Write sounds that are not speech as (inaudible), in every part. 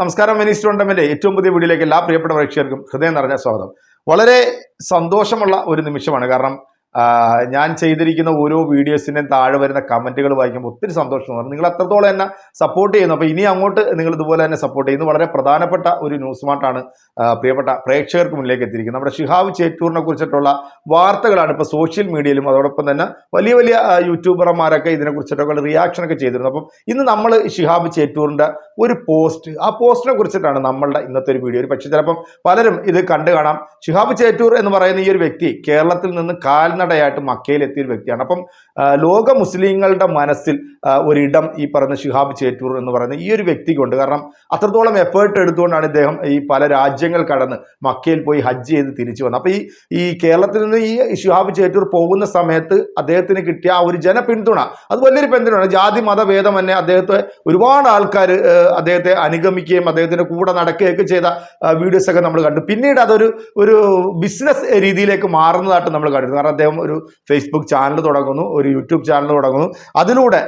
നമസ്കാരം മിനിസ്റ്റർ ടോണ്ടമിന്റെ ഏറ്റവും പുതിയ വീഡിയോയിലേക്ക് എല്ലാ പ്രിയപ്പെട്ട പ്രേക്ഷകർക്കും ഹൃദയം നിറഞ്ഞ സ്വാഗതം. വളരെ സന്തോഷമുള്ള ഒരു നിമിഷമാണ്. കാരണം ഞാൻ ചെയ്തിരിക്കുന്ന ഓരോ വീഡിയോസിന്റെയും താഴെ വരുന്ന കമന്റുകൾ വായിക്കുമ്പോൾ ഒത്തിരി സന്തോഷം സന്തോഷമാണ് നിങ്ങൾ അത്രത്തോളം എന്നെ സപ്പോർട്ട് ചെയ്യുന്നു. അപ്പോൾ ഇനി അങ്ങോട്ട് നിങ്ങൾ ഇതുപോലെ തന്നെ സപ്പോർട്ട് ചെയ്യുന്നു. വളരെ പ്രധാനപ്പെട്ട ഒരു ന്യൂസുമായിട്ടാണ് ആ, പ്രിയപ്പെട്ട പ്രേക്ഷകർക്ക് മുന്നിലേക്ക് എത്തിയിരിക്കുന്നത്. നമ്മുടെ ഷിഹാബ് ചേറ്റൂറിനെ കുറിച്ചിട്ടുള്ള വാർത്തകളാണ് ഇപ്പോൾ സോഷ്യൽ മീഡിയയിലും അതോടൊപ്പം തന്നെ വലിയ വലിയ യൂട്യൂബർമാരൊക്കെ ഇതിനെക്കുറിച്ചിട്ടൊക്കെ റിയാക്ഷനൊക്കെ ചെയ്തിരുന്നു. അപ്പം ഇന്ന് നമ്മൾ ഷിഹാബ് ചേറ്റൂറിന്റെ ഒരു പോസ്റ്റ് ആ പോസ്റ്റിനെ കുറിച്ചിട്ടാണ് നമ്മളുടെ ഇന്നത്തെ ഒരു വീഡിയോ ഒരു പക്ഷേ ചിലപ്പം പലരും ഇത് കണ്ടു കാണാം. ഷിഹാബ് ചേറ്റൂർ എന്ന് പറയുന്ന ഈ ഒരു വ്യക്തി കേരളത്തിൽ നിന്ന് കാൽനടയായിട്ട് മക്കയിൽ എത്തിയ ഒരു വ്യക്തിയാണ്. അപ്പം ലോക മുസ്ലിങ്ങളുടെ മനസ്സിൽ ഒരിടം ഈ പറയുന്ന ഷിഹാബ് ചേറ്റൂർ എന്ന് പറയുന്ന ഈ ഒരു വ്യക്തിക്കുണ്ട്. കാരണം അത്രത്തോളം എഫേർട്ട് എടുത്തുകൊണ്ടാണ് ഇദ്ദേഹം ഈ പല രാജ്യങ്ങൾ കടന്ന് മക്കയിൽ പോയി ഹജ്ജ് ചെയ്ത് തിരിച്ചു വന്നത്. അപ്പോൾ ഈ ഈ കേരളത്തിൽ നിന്ന് ഈ ഷിഹാബ് ചേറ്റൂർ പോകുന്ന സമയത്ത് അദ്ദേഹത്തിന് കിട്ടിയ ആ ഒരു ജനപിന്തുണ അത് വലിയൊരു പിന്തുണയാണ്. ജാതി മതഭേദം തന്നെ അദ്ദേഹത്തെ ഒരുപാട് ആൾക്കാർ അദ്ദേഹത്തെ അനുഗമിക്കുകയും അദ്ദേഹത്തിന്റെ കൂടെ നടക്കുകയൊക്കെ ചെയ്ത വീഡിയോസൊക്കെ നമ്മൾ കണ്ടു. പിന്നീട് അതൊരു ഒരു ബിസിനസ് രീതിയിലേക്ക് മാറുന്നതായിട്ട് നമ്മൾ കണ്ടു കാരണം അദ്ദേഹം ഒരു ഫേസ്ബുക്ക് ചാനൽ തുടങ്ങുന്നു ഒരു യൂട്യൂബ് ചാനൽ തുടങ്ങുന്നു. അതിലൂടെ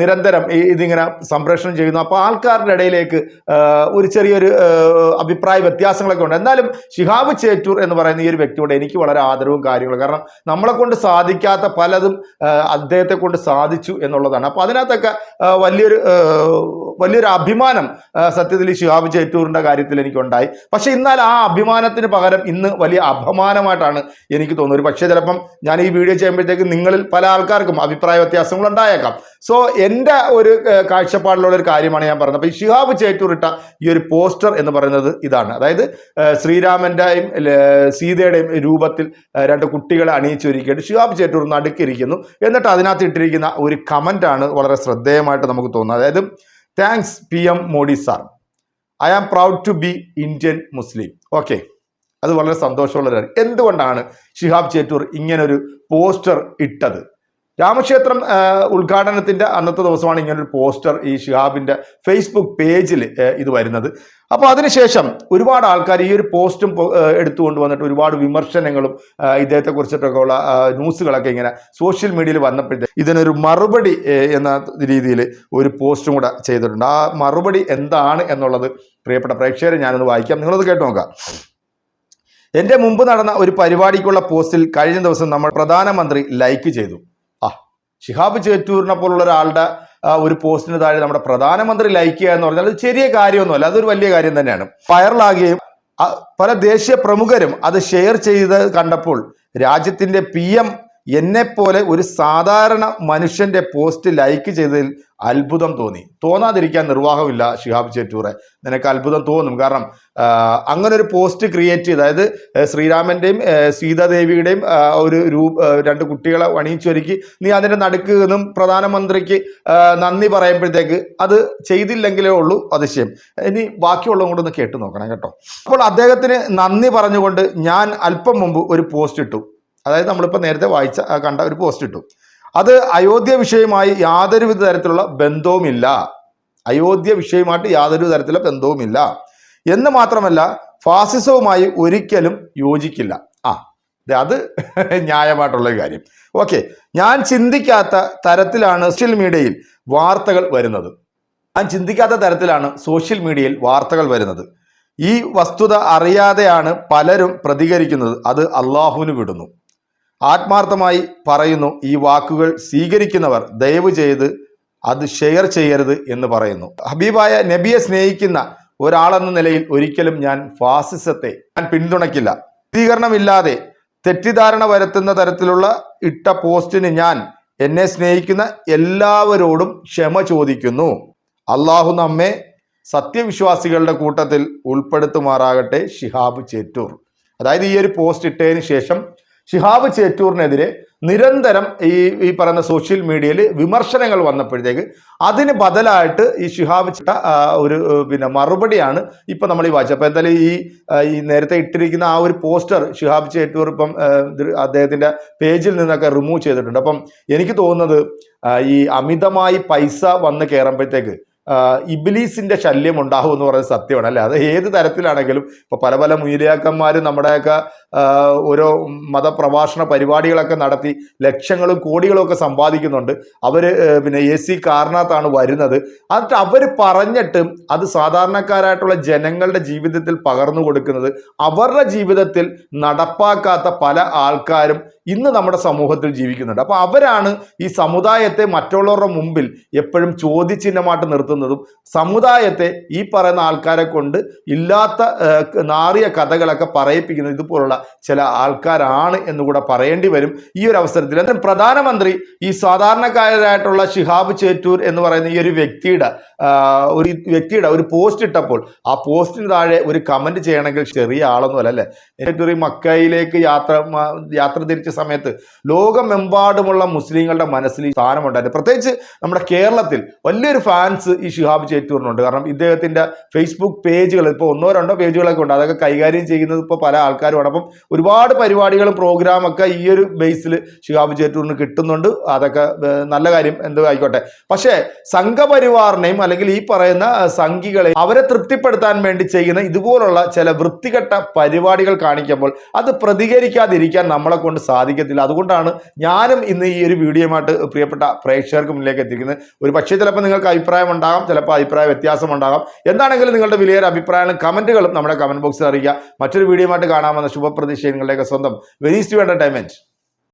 നിരന്തരം ഇതിങ്ങനെ സംപ്രേഷണം ചെയ്യുന്നു. അപ്പോൾ ആൾക്കാരുടെ ഇടയിലേക്ക് ഒരു ചെറിയൊരു അഭിപ്രായ വ്യത്യാസങ്ങളൊക്കെ ഉണ്ട്. എന്നാലും ഷിഹാബ് ചേറ്റൂർ എന്ന് പറയുന്ന ഈ ഒരു വ്യക്തിയോട് എനിക്ക് വളരെ ആദരവും കാര്യങ്ങളും. കാരണം നമ്മളെ കൊണ്ട് സാധിക്കാത്ത പലതും അദ്ദേഹത്തെ കൊണ്ട് സാധിച്ചു എന്നുള്ളതാണ്. അപ്പോൾ അതിനകത്തൊക്കെ വലിയൊരു വലിയൊരു അഭിമാനം സത്യത്തിൽ ഈ ഷിഹാബ് ചേറ്റൂറിന്റെ കാര്യത്തിൽ എനിക്കുണ്ടായി. പക്ഷേ എന്നാൽ ആ അഭിമാനത്തിന് പകരം ഇന്ന് വലിയ അപമാനമായിട്ടാണ് എനിക്ക് തോന്നുന്നത്. പക്ഷേ ചിലപ്പം ഞാൻ ഈ വീഡിയോ ചെയ്യുമ്പോഴത്തേക്ക് നിങ്ങളിൽ പല ആൾക്കാർക്കും അഭിപ്രായ വ്യത്യാസങ്ങൾ ഉണ്ടായേക്കാം. സോ എന്റെ ഒരു കാഴ്ചപ്പാടിലുള്ള ഒരു കാര്യമാണ് ഞാൻ പറഞ്ഞത്. അപ്പോൾ ഈ ഷിഹാബ് ചേറ്റൂറിട്ട ഈ ഒരു പോസ്റ്റർ എന്ന് പറയുന്നത് ഇതാണ്. അതായത് ശ്രീരാമന്റെയും സീതയുടെയും രൂപത്തിൽ രണ്ട് കുട്ടികളെ അണിയിച്ചൊരുക്കിയിട്ട് ഷിഹാബ് ചേറ്റൂർ നടുക്കിരിക്കുന്നു എന്നിട്ട് അതിനകത്ത് ഇട്ടിരിക്കുന്ന ഒരു കമന്റാണ് വളരെ ശ്രദ്ധേയമായിട്ട് നമുക്ക് തോന്നുന്നത്. അതായത് thanks P M Modi sir I am proud to be Indian Muslim okay അത് വളരെ സന്തോഷമുള്ള കാര്യം. എന്തുകൊണ്ടാണ് ഷിഹാബ് ചേറ്റൂർ ഇങ്ങനൊരു പോസ്റ്റർ ഇട്ടത്? രാമക്ഷേത്രം ഉദ്ഘാടനത്തിന്റെ അന്നത്തെ ദിവസമാണ് ഇങ്ങനൊരു പോസ്റ്റർ ഈ ഷിഹാബിന്റെ ഫേസ്ബുക്ക് പേജിൽ ഇത് വരുന്നത്. അപ്പോൾ അതിനുശേഷം ഒരുപാട് ആൾക്കാർ ഈ ഒരു പോസ്റ്റും എടുത്തുകൊണ്ട് വന്നിട്ട് ഒരുപാട് വിമർശനങ്ങളും ആ, ഇദ്ദേഹത്തെ കുറിച്ചിട്ടൊക്കെ ഉള്ള ന്യൂസുകളൊക്കെ ഇങ്ങനെ സോഷ്യൽ മീഡിയയിൽ വന്നപ്പോഴത്തേക്ക് ഇതിനൊരു മറുപടി എന്ന രീതിയിൽ ഒരു പോസ്റ്റും കൂടെ ചെയ്തിട്ടുണ്ട്. ആ മറുപടി എന്താണ് എന്നുള്ളത് പ്രിയപ്പെട്ട പ്രേക്ഷകരെ ഞാനൊന്ന് വായിക്കാം. നിങ്ങളത് കേട്ട് നോക്കാം. എന്റെ മുമ്പ് നടന്ന ഒരു പരിപാടിക്കുള്ള പോസ്റ്റിൽ കഴിഞ്ഞ ദിവസം നമ്മൾ പ്രധാനമന്ത്രി ലൈക്ക് ചെയ്തു. ആ ഷിഹാബ് ചേറ്റൂരിനെ പോലുള്ള ഒരാളുടെ ഒരു പോസ്റ്റിന് താഴെ നമ്മുടെ പ്രധാനമന്ത്രി ലൈക്ക് ചെയ്യുക എന്ന് പറഞ്ഞാൽ അത് ചെറിയ കാര്യമൊന്നുമല്ല അതൊരു വലിയ കാര്യം തന്നെയാണ്. വൈറലാകുകയും പല ദേശീയ പ്രമുഖരും അത് ഷെയർ ചെയ്ത് കണ്ടപ്പോൾ രാജ്യത്തിന്റെ പി എം എന്നെ പോലെ ഒരു സാധാരണ മനുഷ്യന്റെ പോസ്റ്റ് ലൈക്ക് ചെയ്തതിൽ അത്ഭുതം തോന്നി. തോന്നാതിരിക്കാൻ നിർവാഹമില്ല ഷിഹാബ് ചേറ്റൂറെ. നിനക്ക് അത്ഭുതം തോന്നും. കാരണം അങ്ങനെ ഒരു പോസ്റ്റ് ക്രിയേറ്റ് ചെയ്ത് അതായത് ശ്രീരാമന്റെയും സീതാദേവിയുടെയും ഒരു രൂപ രണ്ട് കുട്ടികളെ അണിയിച്ചൊരുക്കി നീ അതിന്റെ നടുക്ക് നിന്നും പ്രധാനമന്ത്രിക്ക് നന്ദി പറയുമ്പോഴത്തേക്ക് അത് ചെയ്തില്ലെങ്കിലേ ഉള്ളൂ അതിശയം. ഇനി ബാക്കിയുള്ളതും കൂടെ ഒന്ന് കേട്ടു നോക്കണം കേട്ടോ. അപ്പോൾ അദ്ദേഹത്തിന് നന്ദി പറഞ്ഞുകൊണ്ട് ഞാൻ അല്പം മുമ്പ് ഒരു പോസ്റ്റ് ഇട്ടു. അതായത് നമ്മളിപ്പോൾ നേരത്തെ വായിച്ച കണ്ട ഒരു പോസ്റ്റ് ഇട്ടു. അത് അയോധ്യ വിഷയമായി യാതൊരു വിധ തരത്തിലുള്ള ബന്ധവുമില്ല. അയോധ്യ വിഷയമായിട്ട് യാതൊരു തരത്തിലുള്ള ബന്ധവുമില്ല. എന്ന് മാത്രമല്ല ഫാസിസവുമായി ഒരിക്കലും യോജിക്കില്ല. ആ അത് (laughs) ന്യായമായിട്ടുള്ള കാര്യം. ഓക്കെ ഞാൻ ചിന്തിക്കാത്ത തരത്തിലാണ് സോഷ്യൽ മീഡിയയിൽ വാർത്തകൾ വരുന്നത്. ഞാൻ ചിന്തിക്കാത്ത തരത്തിലാണ് സോഷ്യൽ മീഡിയയിൽ വാർത്തകൾ വരുന്നത്. ഈ വസ്തുത അറിയാതെയാണ് പലരും പ്രതികരിക്കുന്നത്. അത് അള്ളാഹുവിന് വിടുന്നു. ആത്മാർത്ഥമായി പറയുന്നു ഈ വാക്കുകൾ സ്വീകരിക്കുന്നവർ ദയവ് ചെയ്ത് അത് ഷെയർ ചെയ്യരുത് എന്ന് പറയുന്നു. ഹബീബായ നബിയെ സ്നേഹിക്കുന്ന ഒരാളെന്ന നിലയിൽ ഒരിക്കലും ഞാൻ ഫാസിസത്തെ ഞാൻ പിന്തുണയ്ക്കില്ല. സ്ഥിരീകരണമില്ലാതെ തെറ്റിദ്ധാരണ വരുത്തുന്ന തരത്തിലുള്ള ഇട്ട പോസ്റ്റിന് ഞാൻ എന്നെ സ്നേഹിക്കുന്ന എല്ലാവരോടും ക്ഷമ ചോദിക്കുന്നു. അള്ളാഹു നമ്മെ സത്യവിശ്വാസികളുടെ കൂട്ടത്തിൽ ഉൾപ്പെടുത്തുമാറാകട്ടെ ഷിഹാബ് ചേറ്റൂർ. അതായത് ഈ ഒരു പോസ്റ്റ് ഇട്ടതിന് ശേഷം ഷിഹാബ് ചേറ്റൂറിനെതിരെ നിരന്തരം ഈ ഈ പറയുന്ന സോഷ്യൽ മീഡിയയിൽ വിമർശനങ്ങൾ വന്നപ്പോഴത്തേക്ക് അതിന് ബദലായിട്ട് ഈ ഷിഹാബ് ചേട്ട ഒരു പിന്നെ മറുപടിയാണ് ഇപ്പം നമ്മൾ ഈ വായിച്ചത്. അപ്പോൾ എന്തായാലും ഈ ഈ നേരത്തെ ഇട്ടിരിക്കുന്ന ആ ഒരു പോസ്റ്റർ ഷിഹാബ് ചേറ്റൂർ ഇപ്പം അദ്ദേഹത്തിന്റെ പേജിൽ നിന്നൊക്കെ റിമൂവ് ചെയ്തിട്ടുണ്ട്. അപ്പം എനിക്ക് തോന്നുന്നത് ഈ അമിതമായി പൈസ വന്ന് കയറുമ്പോഴത്തേക്ക് ഇബിലീസിന്റെ ശല്യം ഉണ്ടാവും എന്ന് പറയുന്നത് സത്യമാണ്. അല്ലേ? അത് ഏത് തരത്തിലാണെങ്കിലും ഇപ്പൊ പല പല മൂലിയാക്കന്മാരും നമ്മുടെയൊക്കെ ഓരോ മതപ്രഭാഷണ പരിപാടികളൊക്കെ നടത്തി ലക്ഷങ്ങളും കോടികളും ഒക്കെ സമ്പാദിക്കുന്നുണ്ട്. അവർ പിന്നെ എ സി കാറിനകത്താണ് വരുന്നത്. എന്നിട്ട് അവർ പറഞ്ഞിട്ടും അത് സാധാരണക്കാരായിട്ടുള്ള ജനങ്ങളുടെ ജീവിതത്തിൽ പകർന്നു കൊടുക്കുന്നത് അവരുടെ ജീവിതത്തിൽ നടപ്പാക്കാത്ത പല ആൾക്കാരും ഇന്ന് നമ്മുടെ സമൂഹത്തിൽ ജീവിക്കുന്നുണ്ട്. അപ്പോൾ അവരാണ് ഈ സമുദായത്തെ മറ്റുള്ളവരുടെ മുമ്പിൽ എപ്പോഴും ചോദ്യചിഹ്നമായിട്ട് നിർത്തുന്നതും. സമുദായത്തെ ഈ പറയുന്ന ആൾക്കാരെ കൊണ്ട് ഇല്ലാത്ത നാറിയ കഥകളൊക്കെ പറയിപ്പിക്കുന്നത് ഇതുപോലുള്ള ചില ആൾക്കാരാണ് എന്നുകൂടെ പറയേണ്ടി വരും. ഈ ഒരു അവസരത്തിൽ എന്നാൽ പ്രധാനമന്ത്രി ഈ സാധാരണക്കാരായിട്ടുള്ള ഷിഹാബ് ചേറ്റൂർ എന്ന് പറയുന്ന ഈ ഒരു വ്യക്തിയുടെ ഒരു വ്യക്തിയുടെ ഒരു പോസ്റ്റ് ഇട്ടപ്പോൾ ആ പോസ്റ്റിന് താഴെ ഒരു കമന്റ് ചെയ്യണമെങ്കിൽ ചെറിയ ആളൊന്നുമല്ല അല്ലേ ഏറ്റവും മക്കയിലേക്ക് യാത്ര യാത്ര തിരിച്ച സമയത്ത് ലോകമെമ്പാടുമുള്ള മുസ്ലിങ്ങളുടെ മനസ്സിൽ സ്ഥാനമുണ്ടായിരുന്നു. പ്രത്യേകിച്ച് നമ്മുടെ കേരളത്തിൽ വലിയൊരു ഫാൻസ് ഈ ഷിഹാബ് ചേറ്റൂറിനുണ്ട്. കാരണം ഇദ്ദേഹത്തിന്റെ ഫേസ്ബുക്ക് പേജുകൾ ഇപ്പോൾ ഒന്നോ രണ്ടോ പേജുകളൊക്കെ ഉണ്ട്. അതൊക്കെ കൈകാര്യം ചെയ്യുന്നത് ഇപ്പോൾ പല ആൾക്കാരുമാണ്. അപ്പം ഒരുപാട് പരിപാടികളും പ്രോഗ്രാമൊക്കെ ഈ ഒരു ബേസിൽ ഷിഹാബ് ചേറ്റൂറിന് കിട്ടുന്നുണ്ട്. അതൊക്കെ നല്ല കാര്യം. എന്തോ ആയിക്കോട്ടെ. പക്ഷേ സംഘപരിവാറിനെയും അല്ലെങ്കിൽ ഈ പറയുന്ന സംഘികളെയും അവരെ തൃപ്തിപ്പെടുത്താൻ വേണ്ടി ചെയ്യുന്ന ഇതുപോലുള്ള ചില വൃത്തികെട്ട പരിപാടികൾ കാണിക്കുമ്പോൾ അത് പ്രതികരിക്കാതിരിക്കാൻ നമ്മളെ കൊണ്ട് സാധിക്കത്തില്ല. അതുകൊണ്ടാണ് ഞാനും ഇന്ന് ഈ ഒരു വീഡിയോയുമായിട്ട് പ്രിയപ്പെട്ട പ്രേക്ഷകർക്ക് മുന്നിലേക്ക് എത്തിക്കുന്നത് ഒരു പക്ഷേ ചിലപ്പോൾ നിങ്ങൾക്ക് അഭിപ്രായം ഉണ്ടാകാം ചിലപ്പോൾ അഭിപ്രായ വ്യത്യാസം ഉണ്ടാകാം. എന്താണെങ്കിലും നിങ്ങളുടെ വിലയേറെ അഭിപ്രായങ്ങളും കമന്റുകളും നമ്മുടെ കമന്റ് ബോക്സിൽ അറിയിക്കുക. മറ്റൊരു വീഡിയോ ആയിട്ട് കാണാമെന്ന ശുഭപ്രതീക്ഷ നിങ്ങളുടെയൊക്കെ സ്വന്തം. Venice to entertainment